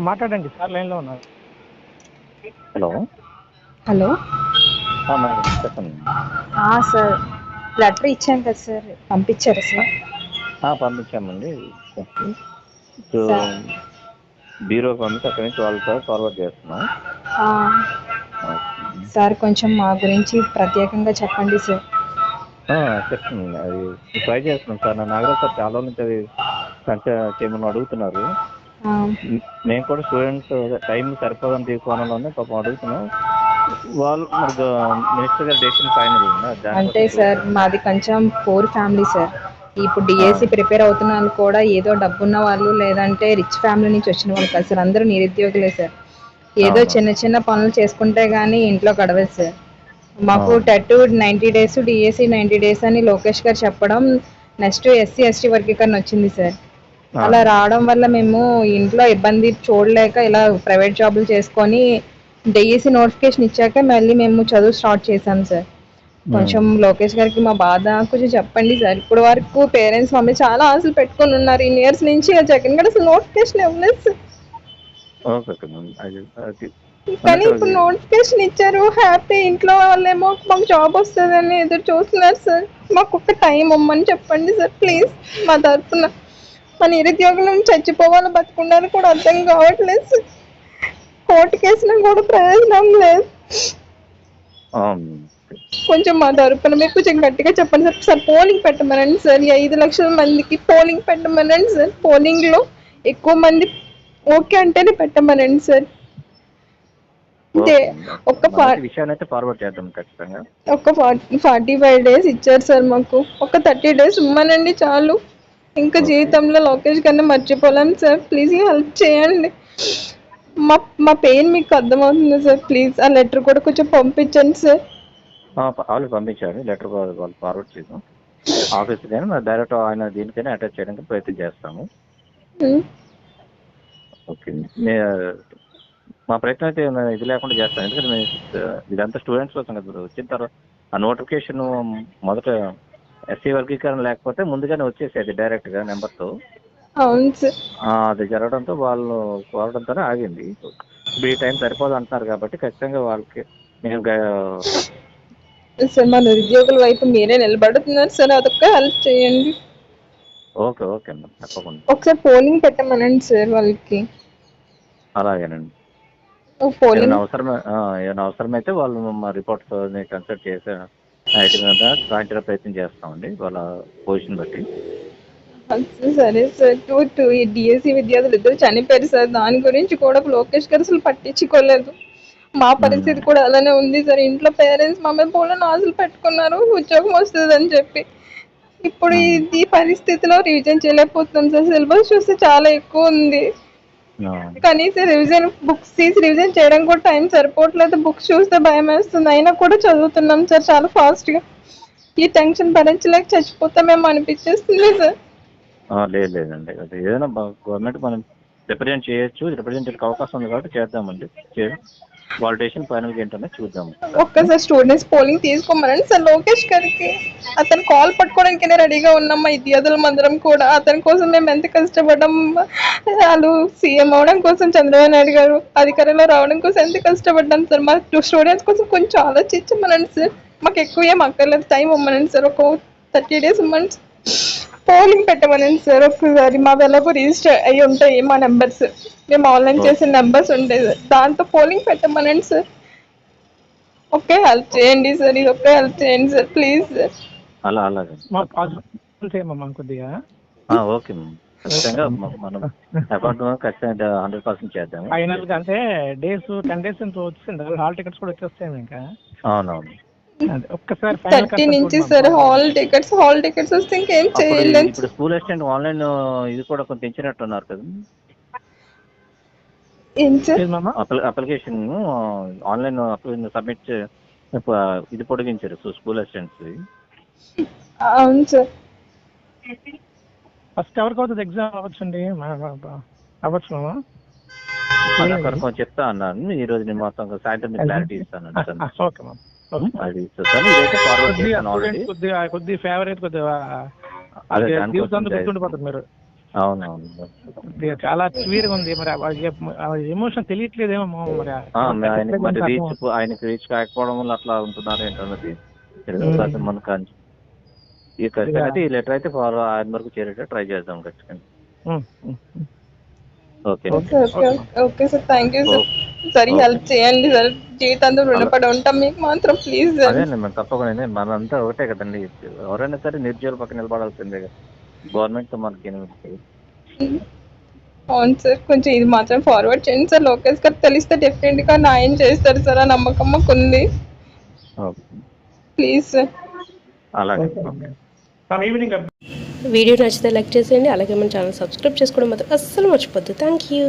మాట్లాడండి సార్ లైన్లో ఉన్నారు. హలో. హలో. మేడం చెప్పండి. ఆ, సార్ లెటర్ ఇచ్చాను కదా సార్ పంపించారా సార్? ఆ, పంపించామండి. So sir. బ్యూరో పంపించి అక్కడి నుంచి వాళ్ళతో ఫార్వర్డ్ చేస్తున్నాం ఆ, సార్ కొంచెం మా గురించి ప్రత్యేకంగా చెప్పండి సార్. ఆ, చెప్తుంది అది ట్రై చేస్తున్నాం సార్. నా నాగరాజ్ సార్ చాలా నుంచి అది కంచె చేయమని అడుగుతున్నారు. మేము కూడా స్టూడెంట్స్ టైం సరిపోదని తీసుకోవడంలోనే పాపం అడుగుతున్నాం. వాళ్ళు మరి మినిస్టర్ గారి డెసిషన్ ఫైనల్ అంటే సార్ మాది కొంచెం పూర్ ఫ్యామిలీ సార్. ఇప్పుడు డిఎస్సి ప్రిపేర్ అవుతున్న వాళ్ళు కూడా ఏదో డబ్బున్న వాళ్ళు లేదంటే రిచ్ ఫ్యామిలీ నుంచి వచ్చిన వాళ్ళు కాదు సార్. అందరూ నిరుద్యోగులే సార్. ఏదో. చిన్న చిన్న పనులు చేసుకుంటే గానీ ఇంట్లో గడవదు సార్. మాకు. TET ninety days DSC ninety days అని లోకేష్ గారు చెప్పడం నెక్స్ట్ ఎస్సీ ఎస్టీ వర్గీకరణ వచ్చింది సార్. అలా రావడం వల్ల మేము ఇంట్లో ఇబ్బంది చూడలేక ఇలా ప్రైవేట్ జాబులు చేసుకొని డిఎస్సి నోటిఫికేషన్ ఇచ్చాక మళ్ళీ మేము చదువు స్టార్ట్ చేశాం సార్. కొంచెం లోకేష్ గారికి మా బాధ కొంచెం చెప్పండి సార్. ఇప్పుడు వరకు పేరెంట్స్ మమ్మీ చాలా ఆశలు పెట్టుకొని ఉన్నారు. ఇన్ని ఇయర్స్ నుంచి జగన్ గారు అసలు నోటిఫికేషన్ ఇవ్వలేదు సార్. కానీ ఇప్పుడు నోటిఫికేషన్ ఇచ్చారు. హ్యాపీ ఇంట్లో వాళ్ళేమో మాకు జాబ్ వస్తుందని ఎదురు చూస్తున్నారు సార్. మాకు ఒక టైం ఇమ్మని చెప్పండి సార్. ప్లీజ్ మా తరఫున మా నిరుద్యోగులను చచ్చిపోవాలో బతుకున్నారని కూడా అర్థం కావట్లేదు. సార్ కోర్టు కేసులో కూడా ప్రయోజనం లేదు. కొంచెం మా తరపున మీరు కొంచెం గట్టిగా చెప్పండి సార్. సార్ పోలింగ్ పెట్టమనండి సార్. ఈ ఐదు లక్షల మందికి పోలింగ్ పెట్టమనండి సార్. పోలింగ్లో ఎక్కువ మంది ఓకే అంటేనే పెట్టమనండి సార్. అంటే ఫా- విషయాన్ని ఫార్వర్డ్ చేద్దాం ఖచ్చితంగా. ఒక ఫార్టీ ఫార్టీ ఫైవ్ డేస్ ఇచ్చారు సార్ మాకు. ఒక థర్టీ డేస్ ఇమ్మనండి చాలు. ఇంకా జీవితంలో లోకేష్ కన్నా మర్చిపోలేం సార్. ప్లీజ్ హెల్ప్ చేయండి. మా మా పెయిన్ మీకు అర్థమవుతుంది సార్. ప్లీజ్ ఆ లెటర్ కూడా కొంచెం పంపించండి సార్. ఆల్రెడీ పంపించారు. లెటర్ వాళ్ళు ఫార్వర్డ్ చేద్దాం ఆఫీస్ కానీ మరి డైరెక్ట్ ఆయన దీనికైనా అటాచ్ చేయడానికి ప్రయత్నం చేస్తాము. ఓకే నే- మా ప్రయత్నం అయితే ఇది లేకుండా చేస్తాను ఎందుకంటే ఇదంతా స్టూడెంట్స్ కోసం కదా. వచ్చిన తర్వాత ఆ నోటిఫికేషన్ మొదట ఎస్సీ వర్గీకరణ లేకపోతే ముందుగానే వచ్చేసేది డైరెక్ట్గా నెంబర్తో. అవును సార్. అది జరగడంతో వాళ్ళు కోరడంతోనే ఆగింది. ఇప్పుడు ఈ టైం సరిపోదు అంటున్నారు కాబట్టి ఖచ్చితంగా వాళ్ళకి గా- సార్ మా నిరుద్యోగుల వైపు మీరే నిలబడుతున్నారు సార్ అదొక్క హెల్ప్ చేయండి. ఓకే ఓకే అమ్మ తప్పకుండా. ఒకసారి పోలింగ్ పెట్టమనండి సార్ వాళ్ళకి. అలాగేనండి. పోలింగ్. ఏమైనా ఆ, ఏమైనా అవసరమైతే వాళ్ళు మా రిపోర్ట్స్ కన్సల్ట్ చేసే మీద సాయంత్రం ప్రయత్నం చేస్తామండి వాళ్ళ పొజిషన్ బట్టి. సరే సార్. టూ టూ ఈ డిఎస్సి విద్యార్థులు ఇద్దరు చనిపోయారు సార్. దాని గురించి కూడా లోకేష్ గారు అసలు పట్టించుకోలేదు. మా పరిస్థితి కూడా అలానే ఉంది సార్. ఇంట్లో పేరెంట్స్ మమ్మల్ని పోలని ఆశలు పెట్టుకున్నారు. ఉద్యోగం వస్తుంది అని చెప్పి. ఇప్పుడు ఈ- పరిస్థితిలో రివిజన్ చేయలేకపోతున్నాం సార్. సిలబస్ చూస్తే చాలా ఎక్కువ ఉంది. కనీసం రివిజన్ బుక్స్ తీసి రివిజన్ చేయడం కూడా టైం సరిపోవట్లేదు. బుక్స్ చూస్తే భయం వేస్తుంది. అయినా కూడా చదువుతున్నాం సార్ చాలా ఫాస్ట్గా. ఈ టెన్షన్ భరించలేక చచ్చిపోతామేమో అనిపించేస్తుంది సార్. లేదు లేదండి. అది ఏదైనా గవర్నమెంట్ మనం రిప్రజెంట్ చేయొచ్చు. రిప్రజెంట్ చేయడానికి అవకాశం ఉంది కాబట్టి చేద్దామండి. వాలిడేషన్ ఫైనల్గా ఏంటనే చూద్దాం ఒక్కసారి స్టూడెంట్స్ పోలింగ్ తీసుకోమనండి. సార్ లోకేష్ గారికి అతను కాల్ పట్టుకోవడానికైనా రెడీగా ఉన్నాం మా ఇద్యార్థుల మందరం కూడా అతని కోసం మేము ఎంత కష్టపడ్డాం? వాళ్ళు సీఎం అవడం కోసం చంద్రబాబు నాయుడు గారు అధికారంలో రావడం కోసం ఎంత కష్టపడ్డాం సార్? మా స్టూడెంట్స్ కోసం కొంచెం ఆలోచించమనండి సార్. మాకు ఎక్కువ ఏం అక్కర్లేదు. టైం ఇవ్వమనండి సార్. ఒక థర్టీ డేస్ ఇవ్వండి పోలింగ్ పెట్టమనండి సార్ ఒకసారి మా వెలకు రిజిస్టర్ అయ్యి ఉంటాయి మా నెంబర్స్. మేము ఆన్లైన్ చేసిన నెంబర్స్ ఉంటాయి సార్ దాంతో పోలింగ్ పెట్టమనండి సార్. ఓకే హెల్ప్ చేయండి సార్ ఇది ఒకే హెల్ప్ చేయండి సార్ ప్లీజ్ సార్. అలా అలాగే. మా పాజిబుల్ చేయమమ్మా కొద్దిగా. ఆ, ఓకే మ్యామ్. ఖచ్చితంగా మనం అకౌంట్ ఖచ్చితంగా హండ్రెడ్ పర్సెంట్ చేద్దాము. ఫైనల్గా అంటే డేస్ టెన్ డేస్ వచ్చింది హాల్ టికెట్స్ కూడా వచ్చేస్తాయి ఇంకా. అవునవును. ఒక్కసారి ఫైనల్ థర్టీ నుంచి sir hall tickets hall tickets వస్తే ఇంకేం చేయలేదు ఇప్పుడు స్కూల్ అసిస్టెంట్ ఆన్లైన్ ఇది కూడా కొంచెం పెంచినట్టున్నారు కదా. మామ? అప్లికేషన్ ఆన్లైన్ సబ్మిట్ ఇది పొడిగించారు స్కూల్ అసిస్టెంట్స్. అవును సార్. ఫస్ట్ ఎవరికి అవుతుంది ఎగ్జామ్ అవ్వచ్చు మామ? అది అక్కడ కొంచెం చెప్తా అన్నాను. ఈ రోజు నేను మొత్తం సాయంత్రం క్లారిటీ ఇస్తాను. ఓకే మామ. ఓకే అది చూస్తాను ఇదైతే ఫార్వర్డ్ కొద్దిగా చేస్తాను ఆల్రెడీ స్టూడెంట్స్ కొద్దిగా కొద్ది ఫేవరెట్ కొద్దిగా అదే జీవితాంతం గుర్తుండిపోతారు మీరు. అవునవును. చాలా ఉంది మరి ఎమోషన్ తెలియట్లేదేమో మరి రీచ్ ఆయనకి రీచ్ కాకపోవడం వల్ల అట్లా ఉంటున్నారు ఏంటన్నది తెలియదు. కాకపోతే మనకు ఈ ఖచ్చితంగా అయితే ఈ లెటర్ అయితే ఫాలో ఆయన వరకు చేరేట ట్రై చేద్దాం ఖచ్చితంగా. Okay. Okay okay sir. Thank you sir. సరే హెల్ప్ చేయండి సార్. జీవితాంతం రుణపడి ఉంటాం. మీకు మాత్రం ప్లీజ్ సార్ అదే మేము తప్పకుండా మనంతా ఒకటే కదండి. ఎవరైనా సరే నిర్జీవుల పక్కన నిలబడాల్సిందే కదా. గవర్నమెంట్తో మనకి? అవును సార్ కొంచెం ఇది మాత్రం ఫార్వర్డ్ చేయండి సార్. లోకేష్ గారు తెలిస్తే డెఫినెట్గా న్యాయం చేస్తారు సార్ ఆ నమ్మకం మాకు ఉంది. ఓకే. ప్లీజ్ సార్ అలాగే. ఈవినింగ్ వీడియో నచ్చితే లైక్ చేసేయండి. అలాగే మన ఛానల్ సబ్స్క్రైబ్ చేసుకోవడం మాత్రం అస్సలు మర్చిపోద్దు. Thank you